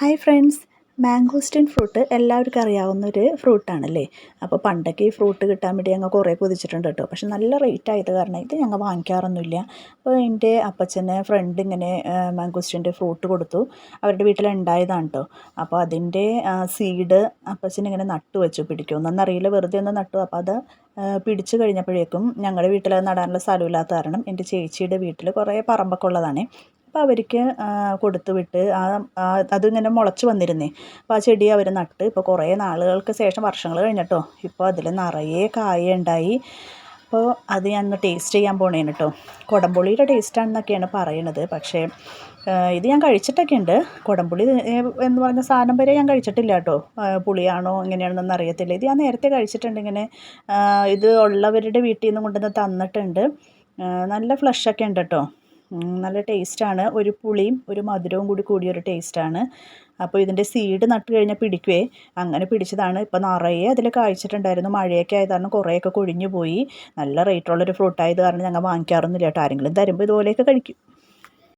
Hi friends mangosteen fruit എല്ലാവർക്കും അറിയാവുന്ന ഒരു ഫ്രൂട്ടാണല്ലേ അപ്പോൾ പണ്ടൊക്കെ ഈ ഫ്രൂട്ട് കിട്ടാൻ വേണ്ടി ഞങ്ങൾ കുറേ കൊതിച്ചിട്ടുണ്ട് കേട്ടോ. പക്ഷെ നല്ല റേറ്റ് ആയത് കാരണം ഇത് ഞങ്ങൾ വാങ്ങിക്കാറൊന്നുമില്ല. അപ്പോൾ എന്റെ അപ്പച്ചന് ഫ്രണ്ട് ഇങ്ങനെ മാംഗോസ്റ്റിന്റെ ഫ്രൂട്ട് കൊടുത്തു. അവരുടെ വീട്ടിലുണ്ടായതാണ് കേട്ടോ. അപ്പോൾ അതിന്റെ സീഡ് അപ്പച്ചൻ ഇങ്ങനെ നട്ടു വെച്ചു. പിടിക്കുമെന്നറിയില്ല വെറുതെ ഒന്ന് നട്ടു. അപ്പോൾ അത് പിടിച്ചു കഴിഞ്ഞപ്പോഴേക്കും ഞങ്ങളുടെ വീട്ടിൽ നടാനുള്ള സ്ഥലമില്ലാത്ത കാരണം എന്റെ ചേച്ചിയുടെ വീട്ടിൽ കുറേ പറമ്പൊക്കെ ഉള്ളതാണേ. അപ്പോൾ അവർക്ക് കൊടുത്തു വിട്ട് ആ അതിങ്ങനെ മുളച്ച് വന്നിരുന്നേ. അപ്പോൾ ആ ചെടി അവർ നട്ട്. ഇപ്പോൾ കുറേ നാളുകൾക്ക് ശേഷം വർഷങ്ങൾ കഴിഞ്ഞിട്ടോ. ഇപ്പോൾ അതിൽ നിറയെ കായ ഉണ്ടായി. അപ്പോൾ അത് ഞാൻ ഒന്ന് ടേസ്റ്റ് ചെയ്യാൻ പോണേന് കേട്ടോ കുടംപുളിയുടെ ടേസ്റ്റാണെന്നൊക്കെയാണ് പറയണത്. പക്ഷേ ഇത് ഞാൻ കഴിച്ചിട്ടൊക്കെ ഉണ്ട്. കുടംപുളി എന്ന് പറഞ്ഞ സാധനം വരെ ഞാൻ കഴിച്ചിട്ടില്ല കേട്ടോ പുളിയാണോ എങ്ങനെയാണെന്നൊന്നും അറിയത്തില്ല. ഇത് ഞാൻ നേരത്തെ കഴിച്ചിട്ടുണ്ട്. ഇങ്ങനെ ഇത് ഉള്ളവരുടെ വീട്ടിൽ നിന്ന് കൊണ്ടുവന്ന് തന്നിട്ടുണ്ട്. നല്ല ഫ്ലഷൊക്കെ ഉണ്ട് കേട്ടോ നല്ല ടേസ്റ്റാണ്. ഒരു പുളിയും ഒരു മധുരവും കൂടി കൂടിയൊരു ടേസ്റ്റാണ്. അപ്പോൾ ഇതിന്റെ സീഡ് നട്ട് കഴിഞ്ഞാൽ പിടിക്കുവേ. അങ്ങനെ പിടിച്ചതാണ്. ഇപ്പോൾ നിറയെ അതിൽ കായ്ച്ചിട്ടുണ്ടായിരുന്നു. മഴയൊക്കെ ആയത് കാരണം കുറേയൊക്കെ കൊഴിഞ്ഞു പോയി. നല്ല റേറ്റുള്ളൊരു ഫ്രൂട്ടായത് കാരണം ഞങ്ങൾ വാങ്ങിക്കാറൊന്നുമില്ല കേട്ടോ. ആരെങ്കിലും തരുമ്പോൾ ഇതുപോലെയൊക്കെ കഴിക്കും.